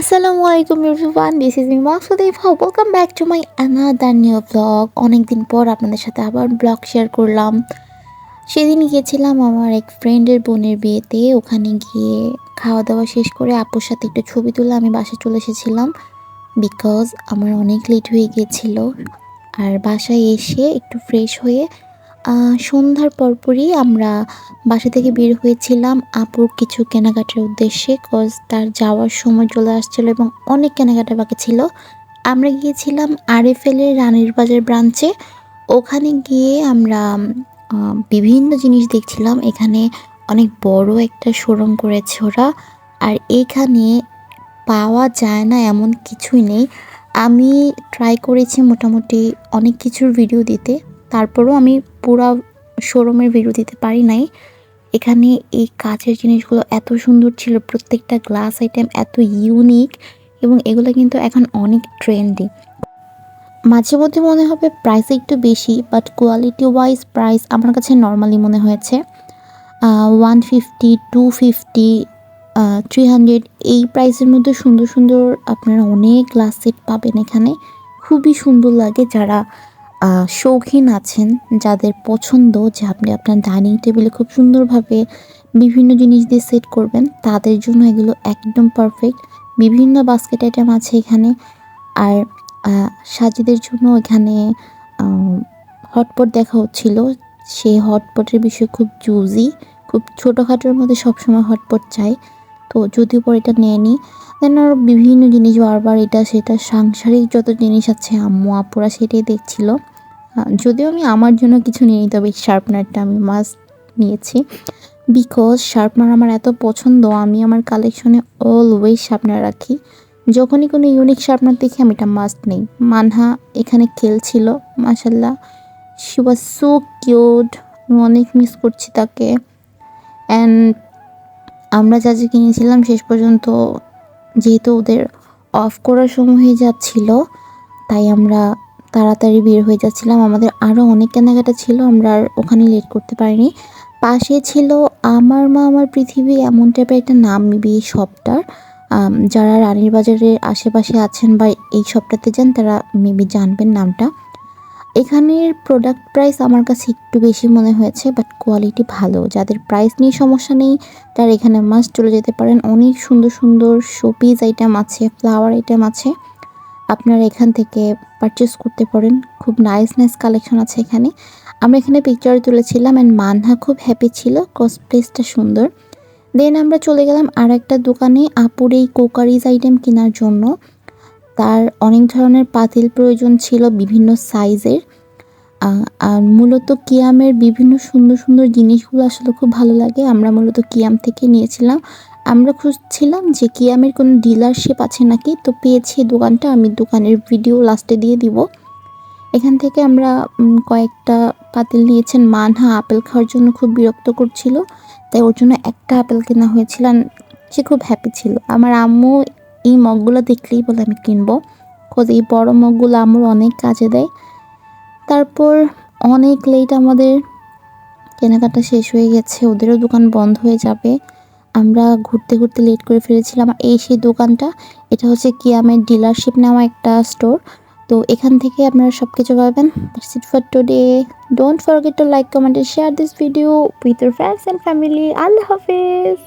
আসসালামু আলাইকুম everyone this is me Maksud welcome back to my another new blog অনেকদিন পর আপনাদের সাথে আবার ব্লগ শেয়ার করলাম। সেদিন গিয়েছিলাম আমার এক ফ্রেন্ডের বোনের বিয়েতে। ওখানে গিয়ে খাওয়া দাওয়া শেষ করে আপুর সাথে একটু ছবি তুলে আমি বাসায় চলে এসেছিলাম। বিকজ আমার অনেক লেট হয়ে গিয়েছিল। আর বাসায় এসে একটু ফ্রেশ হয়ে সন্ধ্যার পরপরই আমরা বাসা থেকে বের হয়েছিলাম আপুর কিছু কেনাকাটার উদ্দেশ্যে কজ তার যাওয়ার সময় চলে আসছিল এবং অনেক কেনাকাটা বাকি ছিল। আমরা গিয়েছিলাম আরএফএলের রানীর বাজার ব্রাঞ্চে ওখানে গিয়ে আমরা বিভিন্ন জিনিস দেখছিলাম। এখানে অনেক বড় একটা শোরুম করেছে ওরা। আর এখানে পাওয়া যায় না এমন কিছুই নেই। আমি ট্রাই করেছি মোটামুটি অনেক কিছুর ভিডিও দিতে। তারপরও আমি পুরা শোরুমের ভিডিও দিতে পারি নাই। এখানে এই কাচের জিনিসগুলো এত সুন্দর ছিল, প্রত্যেকটা গ্লাস আইটেম এত ইউনিক এবং এগুলো কিন্তু এখন অনেক ট্রেন্ডি মাঝে মধ্যে মনে হবে প্রাইস একটু বেশি বাট কোয়ালিটি ওয়াইজ প্রাইস আমার কাছে নর্মালি মনে হয়েছে one fifty two fifty three hundred এই প্রাইসের মধ্যে সুন্দর সুন্দর আপনারা অনেক গ্লাস সেট পাবেন এখানে। খুবই সুন্দর লাগে যারা শৌখিন আছেন, যাদের পছন্দ যে আপনি আপনার ডাইনিং টেবিলে খুব সুন্দরভাবে বিভিন্ন জিনিস দিয়ে সেট করবেন, তাদের জন্য এগুলো একদম পারফেক্ট। বিভিন্ন বাস্কেট আইটেম আছে এখানে, আর সাজিদের জন্য এখানে হটপট দেখা হচ্ছিল। সেই হটপটের বিষয়ে খুব জুজি খুব ছোটোখাটোর মধ্যে সবসময় হটপট চাই। তো যদিও পর এটা নিয়ে নিই দেন আরও বিভিন্ন জিনিস, বারবার এটা, সেটা, সাংসারিক যত জিনিস আছে, আম্মু, আপুরা সেটাই দেখছিল। যদিও আমি আমার জন্য কিছু নিয়ে তবে শার্পনারটা আমি মাস্ট নিয়েছি। বিকজ শার্পনার আমার এত পছন্দ, আমি আমার কালেকশনে অলওয়েজ শার্পনার রাখি। যখনই কোনো ইউনিক শার্পনার দেখি, আমি এটা মাস্ট নেই। মানহা এখানে খেলছিল মাসাল্লাহ শি ওয়াজ সো কিউট আমি অনেক মিস করছি তাকে। অ্যান্ড আমরা যা যা কিনেছিলাম, শেষ পর্যন্ত যেহেতু ওদের অফ করার সময় হয়ে যাচ্ছিল, তাই আমরা তাড়াতাড়ি বের হয়ে যাচ্ছিলাম। আমাদের আরও অনেক কেনাকাটা ছিল, আমরা আর ওখানে লেট করতে পারিনি। পাশে ছিল আমার, মা, আমার পৃথিবী এমন টাইপের একটা নাম এই শপটার যারা রানীর বাজারের আশেপাশে আছেন বা এই শপটাতে যান, তারা মেবি জানবেন নামটা। এখানের প্রোডাক্ট প্রাইস আমার কাছে একটু বেশি মনে হয়েছে বাট কোয়ালিটি ভালো। যাদের প্রাইস নিয়ে সমস্যা নেই, তারা এখানে মাস্ট চলে যেতে পারেন। অনেক সুন্দর সুন্দর শোপিস আইটেম আছে ফ্লাওয়ার আইটেম আছে। আপনারা এখান থেকে পারচেস করতে পারেন। খুব নাইস নাইস কালেকশন আছে এখানে। আমরা এখানে পিকচার তুলেছিলাম অ্যান্ড মানহা খুব হ্যাপি ছিল। কস প্লেসটা সুন্দর। দেন আমরা চলে গেলাম আর একটা দোকানে আপুর এই কোকারিজ আইটেম কেনার জন্য। তার অনেক ধরনের পাতিল প্রয়োজন ছিল বিভিন্ন সাইজের আর মূলত কিয়ামের বিভিন্ন সুন্দর সুন্দর জিনিসগুলো আসলে খুব ভালো লাগে। আমরা মূলত কিয়াম থেকে নিয়েছিলাম। আমরা খুঁজছিলাম যে কিয়ামের কোনো ডিলারশিপ আছে নাকি, তো পেয়েছি দোকানটা। আমি দোকানের ভিডিও লাস্টে দিয়ে দিব। এখান থেকে আমরা কয়েকটা পাতিল নিয়েছেন। মানহা আপেল খাওয়ার জন্য খুব বিরক্ত করছিল, তাই ওর জন্য একটা আপেল কেনা হয়েছিল সে খুব হ্যাপি ছিল। আমার আম্মু এই মগগুলো দেখলেই বলে, আমি কিনবো। খোঁজ এই বড় মগগুলো আমার অনেক কাজে দেয়। তারপর অনেক লেট আমাদের কেনাকাটা শেষ হয়ে গেছে, ওদেরও দোকান বন্ধ হয়ে যাবে। আমরা ঘুরতে ঘুরতে লেট করে ফেলেছিলাম। এই সেই দোকানটা, এটা হচ্ছে কিয়ামের ডিলারশিপ নেওয়া একটা স্টোর তো এখান থেকে আপনারা সব কিছু পাবেন it for today don't forget to like comment share this video with your friends and family Allah Hafiz.